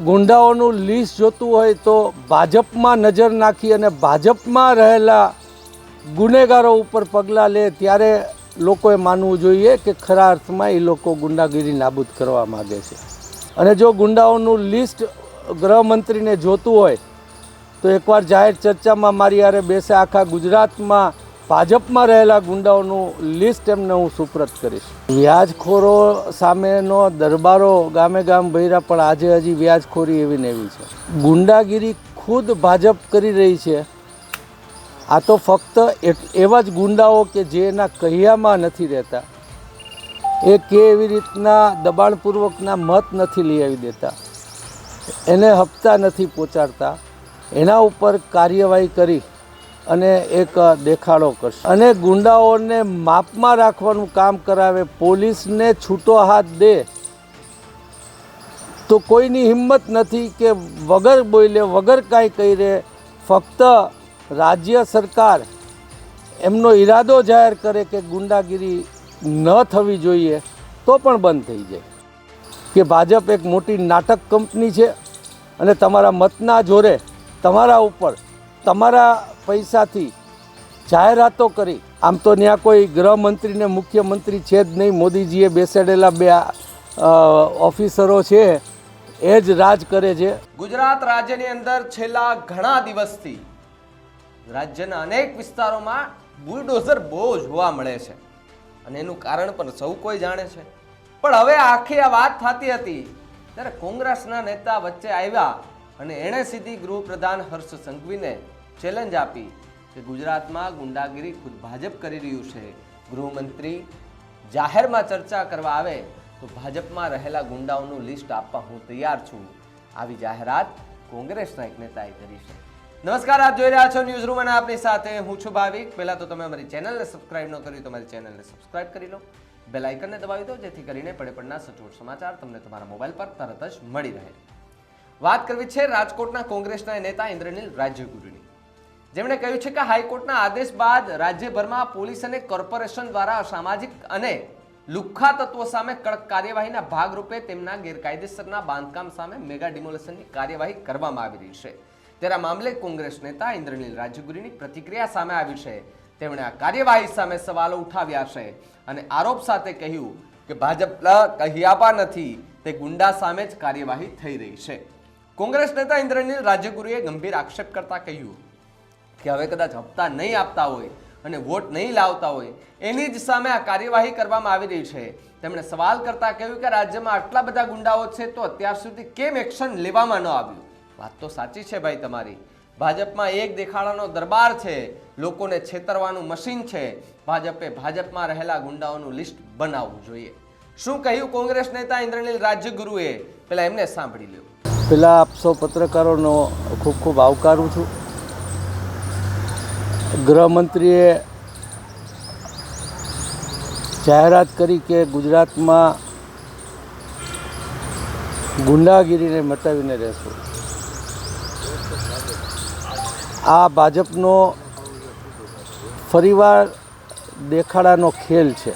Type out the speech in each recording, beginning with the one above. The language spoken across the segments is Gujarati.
ગુંડાઓનું લિસ્ટ જોતું હોય તો ભાજપમાં નજર નાખી અને ભાજપમાં રહેલા ગુનેગારો ઉપર પગલાં લે ત્યારે લોકોએ માનવું જોઈએ કે ખરા અર્થમાં એ લોકો ગુંડાગીરી નાબૂદ કરવા માગે છે. અને જો ગુંડાઓનું લિસ્ટ ગૃહમંત્રીને જોતું હોય તો એકવાર જાહેર ચર્ચામાં મારી યારે બેસે આખા ગુજરાતમાં ભાજપમાં રહેલા ગુંડાઓનું લિસ્ટ એમને હું સુપ્રત કરીશ. વ્યાજખોરો સામેનો દરબારો ગામે ગામ ભર્યા, પણ આજે હજી વ્યાજખોરી એવી ને એવી છે. ગુંડાગીરી ખુદ ભાજપ કરી રહી છે. આ તો ફક્ત એવા જ ગુંડાઓ કે જે એના કહ્યામાં નથી રહેતા. એ કે એવી રીતના દબાણપૂર્વકના મત નથી લઈ આવી દેતા. એને હપ્તા નથી પહોંચાડતા. એના ઉપર કાર્યવાહી કરી અને એક દેખાડો કરશે. અને ગુંડાઓને માપમાં રાખવાનું કામ કરાવે, પોલીસને છૂટો હાથ દે, તો કોઈની હિંમત નથી કે વગર બોલે, વગર કાંઈ કહી રહે ફક્ત રાજ્ય સરકાર એમનો ઈરાદો જાહેર કરે કે ગુંડાગીરી ન થવી જોઈએ, તો પણ બંધ થઈ જાય. કે ભાજપ એક મોટી નાટક કંપની છે અને તમારા મતના જોરે તમારા ઉપર તમારા પૈસાથી જાહેરાતો કરી, આમ તો ત્યાં કોઈ ગૃહમંત્રી ને મુખ્યમંત્રી છે જ નહીં, મોદીજીએ બેસાડેલા બે ઓફિસરો છે, એ જ રાજ કરે છે. ગુજરાત રાજ્યની અંદર છેલ્લા ઘણા દિવસથી રાજ્યના અનેક વિસ્તારોમાં બુલડોઝર બહુ જોવા મળે છે. અને એનું કારણ પણ સૌ કોઈ જાણે છે. પણ હવે આખી આ વાત થતી હતી, ત્યારે કોંગ્રેસના નેતા વચ્ચે આવ્યા અને એણે સીધી ગૃહપ્રધાન હર્ષ સંઘવીને ચેલેન્જ આપી કે ગુજરાતમાં ગુંડાગીરી ખુદ ભાજપ કરી રહ્યું છે. ગૃહમંત્રી જાહેરમાં ચર્ચા કરવા આવે તો ભાજપમાં રહેલા ગુંડાઓનું લિસ્ટ આપવા હું તૈયાર છું. આવી જાહેરાત કોંગ્રેસના એક નેતાએ કરી છે. નમસ્કાર, આપ જોઈ રહ્યા છો ન્યૂઝ રૂમ અને આપની સાથે હું છું ભાવિક. પહેલાં તો તમે અમારી ચેનલને સબસ્ક્રાઇબ ન કરી તો અમારી ચેનલને સબસ્ક્રાઇબ કરી લો. બેલ આઇકનને દબાવી દો, જેથી કરીને પડે પડના સચોટ સમાચાર તમને તમારા મોબાઈલ પર તરત જ મળી રહે. વાત કરવી છે રાજકોટના કોંગ્રેસના નેતા ઇન્દ્રનીલ રાજ્યગુરુની. જેમણે કહ્યું છે કે હાઈકોર્ટના આદેશ બાદ રાજ્યભરમાં પોલીસ અને કોર્પોરેશન દ્વારા સામાજિક અને લુખ્ખા તત્વો સામે કડક કાર્યવાહીના ભાગરૂપે તેમના ગેરકાયદેસરના બાંધકામ સામે મેગા ડિમોલેશનની કાર્યવાહી કરવામાં આવી રહી છે. ત્યારે મામલે કોંગ્રેસ નેતા ઇન્દ્રનીલ રાજ્યગુરુની પ્રતિક્રિયા સામે આવી છે. તેમણે આ કાર્યવાહી સામે સવાલો ઉઠાવ્યા છે અને આરોપ સાથે કહ્યું કે ભાજપ કહ્યાપા નથી, તે ગુંડા સામે જ કાર્યવાહી થઈ રહી છે. કોંગ્રેસ નેતા ઇન્દ્રનીલ રાજ્યગુરુએ ગંભીર આક્ષેપ કરતા કહ્યું કે હવે કદાચ હપ્તા નહીં આપતા હોય અને વોટ નહીં લાવતા હોય, એની જ સામે આ કાર્યવાહી કરવામાં આવી રહી છે. તેમણે સવાલ કરતા કહ્યું કે રાજ્યમાં આટલા બધા ગુંડાઓ છે તો અત્યાર સુધી કેમ એક્શન લેવામાં ન આવ્યું? વાત તો સાચી છે ભાઈ તમારી. ભાજપમાં એક દેખાડાનો દરબાર છે, લોકોને છેતરવાનું મશીન છે. ભાજપે ભાજપમાં રહેલા ગુંડાઓનું લિસ્ટ બનાવવું જોઈએ. શું કહ્યું કોંગ્રેસ નેતા ઇન્દ્રનીલ રાજ્યગુરુએ? પેલા એમને સાંભળી લ્યો. પેલા આપ સૌ પત્રકારોનો ખૂબ ખૂબ આવકારું છું. ગૃહમંત્રીએ જાહેરાત કરી કે ગુજરાતમાં ગુંડાગીરીને મટાવીને રહેશું. આ ભાજપનો ફરીવાર દેખાડાનો ખેલ છે.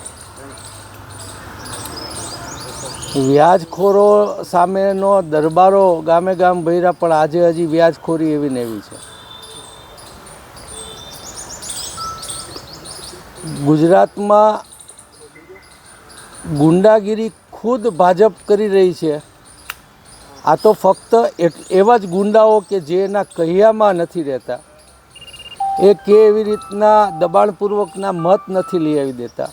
વ્યાજખોરો સામેનો દરબારો ગામે ગામ ભર્યા, પણ આજે હજી વ્યાજખોરી એવી ને એવી છે. ગુજરાતમાં ગુંડાગીરી ખુદ ભાજપ કરી રહી છે. આ તો ફક્ત એવા જ ગુંડાઓ કે જે એના કહ્યામાં નથી રહેતા. એ કે એવી રીતના દબાણપૂર્વકના મત નથી લઈ આવી દેતા.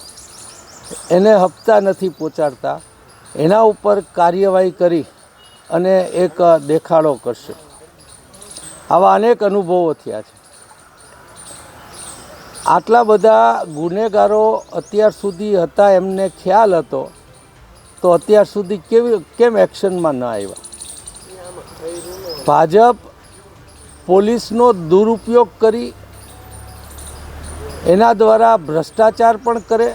એને હપ્તા નથી પહોંચાડતા. એના ઉપર કાર્યવાહી કરી અને એક દેખાડો કરશે. આવા અનેક અનુભવો થયા છે. આટલા બધા ગુનેગારો અત્યાર સુધી હતા એમને ખ્યાલ હતો, તો અત્યાર સુધી કેવી, કેમ એક્શનમાં ન આવ્યા? ભાજપ પોલીસનો દુરુપયોગ કરી, એના દ્વારા ભ્રષ્ટાચાર પણ કરે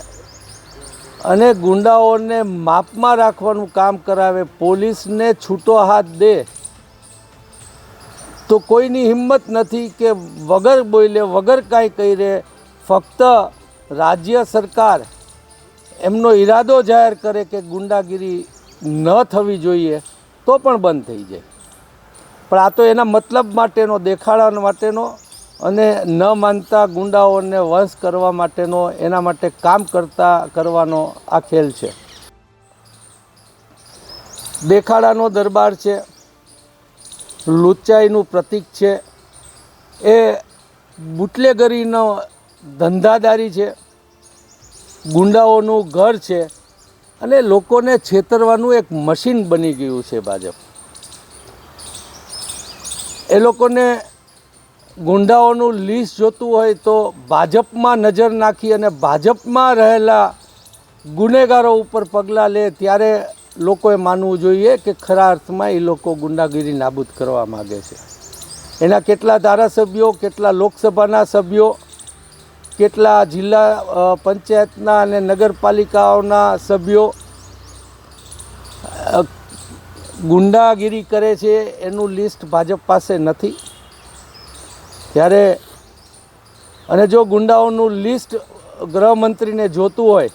અને ગુંડાઓને માપમાં રાખવાનું કામ કરાવે, પોલીસને છૂટો હાથ દે. તો કોઈની હિંમત નથી કે વગર બોલે, વગર કાંઈ કહી રહે ફક્ત રાજ્ય સરકાર એમનો ઈરાદો જાહેર કરે કે ગુંડાગીરી ન થવી જોઈએ, તો પણ બંધ થઈ જાય. પણ આ તો એના મતલબ માટેનો દેખાડવા માટેનો અને ન માનતા ગુંડાઓને વંશ કરવા માટેનો, એના માટે કામ કરતા, કરવાનો આ ખેલ છે. દેખાડાનો દરબાર છે. લુચાઈનું પ્રતીક છે. એ બુટલેગરીનો ધંધાદારી છે. ગુંડાઓનું ઘર છે. અને લોકોને છેતરવાનું એક મશીન બની ગયું છે ભાજપ. એ લોકોને ગુંડાઓનું લિસ્ટ જોતું હોય તો ભાજપમાં નજર નાખી અને ભાજપમાં રહેલા ગુનેગારો ઉપર પગલાં લે ત્યારે લોકોએ માનવું જોઈએ કે ખરા અર્થમાં એ લોકો ગુંડાગીરી નાબૂદ કરવા માગે છે. એના કેટલા ધારાસભ્યો, કેટલા લોકસભાના સભ્યો, કેટલા જિલ્લા પંચાયતના અને નગરપાલિકાઓના સભ્યો ગુંડાગીરી કરે છે એનું લિસ્ટ ભાજપ પાસે નથી. ત્યારે અને જો ગુંડાઓનું લિસ્ટ ગૃહમંત્રીને જોતું હોય,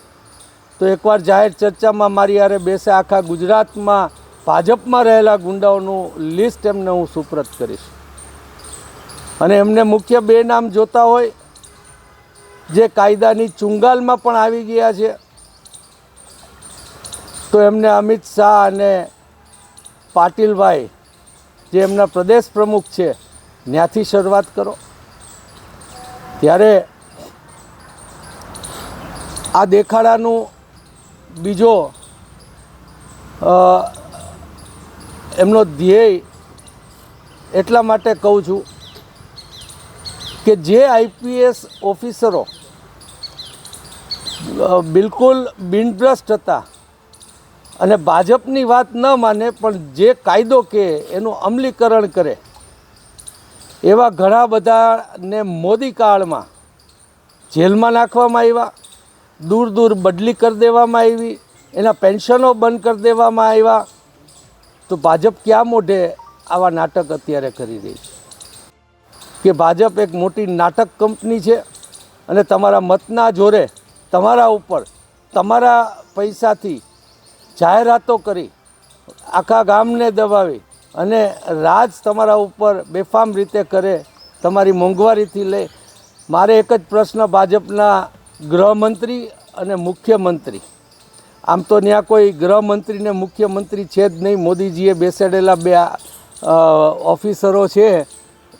તો એકવાર જાહેર ચર્ચામાં મારી યારે બેસે આખા ગુજરાતમાં, ભાજપમાં રહેલા ગુંડાઓનું લિસ્ટ એમને હું સુપ્રત કરીશ. અને એમને મુખ્ય બે નામ જોતા હોય, જે કાયદાની ચુંગાલમાં પણ આવી ગયા છે, તો એમને અમિત શાહ અને પાટીલભાઈ, જે એમના પ્રદેશ પ્રમુખ છે ત્યાંથી શરૂઆત કરો. ત્યારે આ દેખાડાનું બીજો એમનો ધ્યેય એટલા માટે કહું છું કે જે આઈપીએસ ઓફિસરો બિલકુલ બિનભ્રષ્ટ હતા અને ભાજપની વાત ન માને, પણ જે કાયદો કે એનું અમલીકરણ કરે એવા ઘણા બધાને મોદી કાળમાં જેલમાં નાખવામાં આવ્યા, દૂર દૂર બદલી કરી દેવામાં આવી, એના પેન્શનો બંધ કરી દેવામાં આવ્યા. તો ભાજપ ક્યાં મોઢે આવા નાટક અત્યારે કરી રહી છે? કે ભાજપ એક મોટી નાટક કંપની છે અને તમારા મતના જોરે તમારા ઉપર તમારા પૈસાથી જાહેરાતો કરી આખા ગામને દબાવી અને રાજ તમારા ઉપર બેફામ રીતે કરે, તમારી મોંઘવારીથી લે. મારે એક જ પ્રશ્ન ભાજપના ગૃહમંત્રી અને મુખ્યમંત્રી. આમ તો ત્યાં કોઈ ગૃહમંત્રી ને મુખ્યમંત્રી છે જ નહીં, મોદીજીએ બેસાડેલા બે ઓફિસરો છે,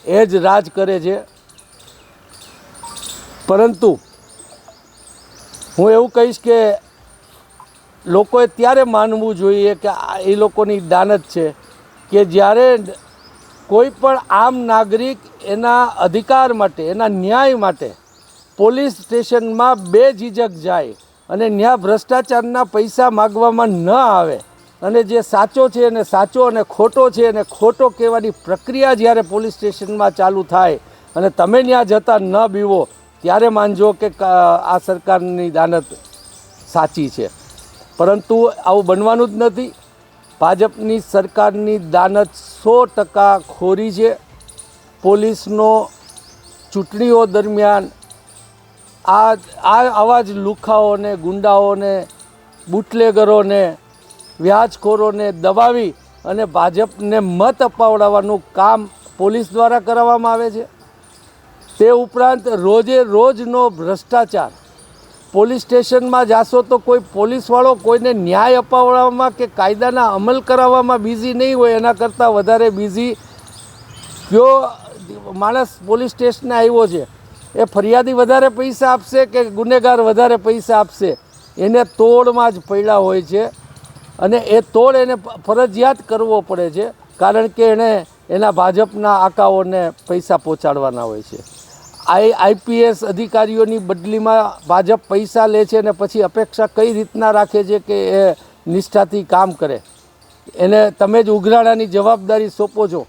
એ જ રાજ કરે છે. પરંતુ હું એવું કહીશ કે લોકોએ ત્યારે માનવું જોઈએ કે આ એ લોકોની દાનત છે. કે જ્યારે કોઈ પણ આમ નાગરિક એના અધિકાર માટે, એના ન્યાય માટે પોલીસ સ્ટેશનમાં બે ઝીઝક જાય અને ત્યાં ભ્રષ્ટાચારના પૈસા માગવામાં ન આવે અને જે સાચો છે એને સાચો અને ખોટો છે એને ખોટો કહેવાની પ્રક્રિયા જ્યારે પોલીસ સ્ટેશનમાં ચાલુ થાય અને તમે ત્યાં જતા ન બીવો, ત્યારે માનજો કે, આ સરકારની દાનત સાચી છે. પરંતુ આવું બનવાનું જ નથી. ભાજપની સરકારની દાનત સો ટકા ખોરી છે. પોલીસનો ચૂંટણીઓ દરમિયાન આ આ આવા જ લુખાઓને, ગુંડાઓને, બુટલેગરોને, વ્યાજખોરોને દબાવી અને ભાજપને મત અપાવડાવવાનું કામ પોલીસ દ્વારા કરાવવામાં આવે છે. તે ઉપરાંત રોજે રોજનો ભ્રષ્ટાચાર પોલીસ સ્ટેશનમાં જાશો તો કોઈ પોલીસવાળો કોઈને ન્યાય અપાવવામાં કે કાયદાના અમલ કરાવવામાં બિઝી નહીં હોય, એના કરતાં વધારે બિઝી કયો માણસ પોલીસ સ્ટેશને આવ્યો છે. એ ફરિયાદી વધારે પૈસા આપશે કે ગુનેગાર વધારે પૈસા આપશે? એને તોડમાં જ પડ્યા હોય છે. અને એ તોડ એને ફરજિયાત કરવો પડે છે, કારણ કે એણે એના ભાજપના આકાઓને પૈસા પહોંચાડવાના હોય છે. આઈ આઈપીએસ અધિકારીઓની બદલીમાં ભાજપ પૈસા લે છે અને પછી અપેક્ષા કઈ રીતના રાખે છે કે એ નિષ્ઠાથી કામ કરે? એને તમે જ ઉઘરાણાની જવાબદારી સોંપો છો.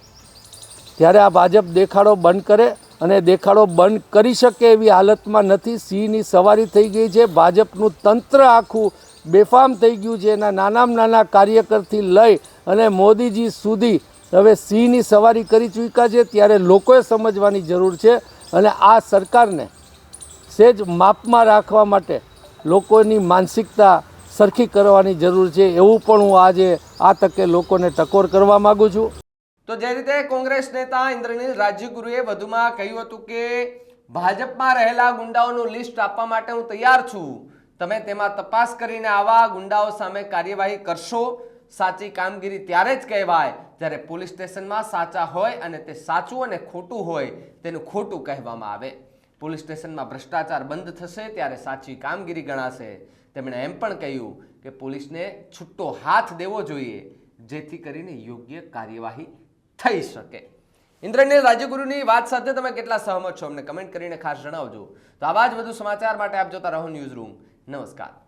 ત્યારે આ ભાજપ દેખાડો બંધ કરે અને દેખાડો બંધ કરી શકે એવી હાલતમાં નથી. સિંહની સવારી થઈ ગઈ છે. ભાજપનું તંત્ર આખું બેફામ થઈ ગયું છે. એના નાનામાં નાના કાર્યકરથી લઈ અને મોદીજી સુધી હવે સિંહની સવારી કરી ચૂક્યા છે. ત્યારે લોકોએ સમજવાની જરૂર છે અને આ સરકારને સેજ માપમાં રાખવા માટે લોકોની માનસિકતા સરખી કરવાની જરૂર છે એવું પણ હું આજે આ તકે લોકોને ટકોર કરવા માગું છું. તો જે રીતે કોંગ્રેસ નેતા ઇન્દ્રનીલ રાજ્યગુરુએ વધુમાં કહ્યું હતું કે ભાજપમાં રહેલા ગુંડાઓનું લિસ્ટ આપવા માટે હું તૈયાર છું. તમે તેમાં તપાસ કરીને આવા ગુંડાઓ સામે કાર્યવાહી કરશો. સાચી કામગીરી ત્યારે જ કહેવાય જ્યારે પોલીસ સ્ટેશનમાં સાચા હોય અને તે સાચું અને ખોટું હોય તેનું ખોટું કહેવામાં આવે. પોલીસ સ્ટેશનમાં ભ્રષ્ટાચાર બંધ થશે ત્યારે સાચી કામગીરી ગણાશે. તેમણે એમ પણ કહ્યું કે પોલીસને છૂટો હાથ દેવો જોઈએ, જેથી કરીને યોગ્ય કાર્યવાહી થઈ શકે. ઇન્દ્રનીલ, રાજ્યગુરુની વાત સાથે તમે કેટલા સહમત છો? અમને કમેન્ટ કરીને ખાસ જણાવજો. તો આવા જ વધુ સમાચાર માટે આપ જોતા રહો ન્યૂઝ રૂમ. નમસ્કાર.